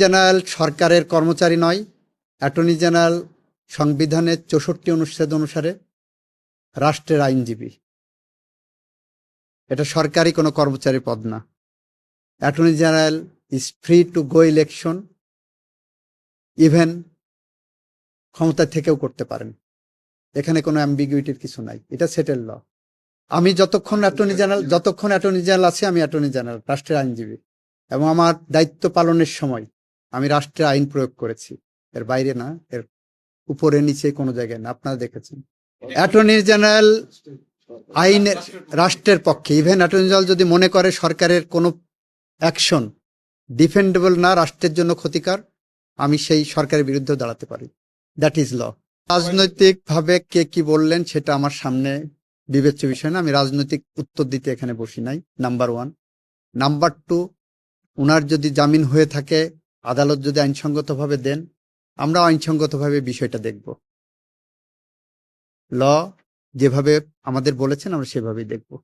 General সরকারের কর্মচারী নয় অ্যাটর্নি জেনারেল সংবিধানের চৌষট্টি অনুচ্ছেদ অনুসারে রাষ্ট্রের আইনজীবী। এটা সরকারি কোনো কর্মচারী পদ না। Attorney general is free to go election even ক্ষমতা থেকেও করতে পারেন। এখানে কোনো অ্যাম্বিগুইটির কিছু নাই। এটা সেটেল ল আমি যতক্ষণ অ্যাটর্নি জেনারেল যতক্ষণ অ্যাটর্নি জেনারেল আছি, আমি অ্যাটর্নি জেনারেল রাষ্ট্রের আইনজীবী। এবং আমার দায়িত্ব পালনের সময় আমি রাষ্ট্রের আইন প্রয়োগ করেছি। এর বাইরে না, এর উপরে, নিচে কোনো জায়গায় না, আপনারা দেখেছেন। অ্যাটর্নি জেনারেল আইনের রাষ্ট্রের পক্ষে ইভেন অ্যাটর্নি জেনারেল যদি মনে করে সরকারের কোনো অ্যাকশন ডিফেন্ডেবল না, রাষ্ট্রের জন্য ক্ষতিকর, আমি সেই সরকারের বিরুদ্ধে দাঁড়াতে পারি। দ্যাট ইজ ল রাজনৈতিকভাবে কে কি বললেন, সেটা আমার সামনে বিবেচ্য বিষয় না। আমি রাজনৈতিক উত্তর দিতে এখানে বসি নাই। নাম্বার ওয়ান নাম্বার টু উনার যদি জামিন হয়ে থাকে আদালত যদি আইনসঙ্গতভাবে দেন, আমরা আইনসঙ্গতভাবে বিষয়টা দেখব। ল, যেভাবে আমাদের বলেছেন, আমরা সেভাবেই দেখব।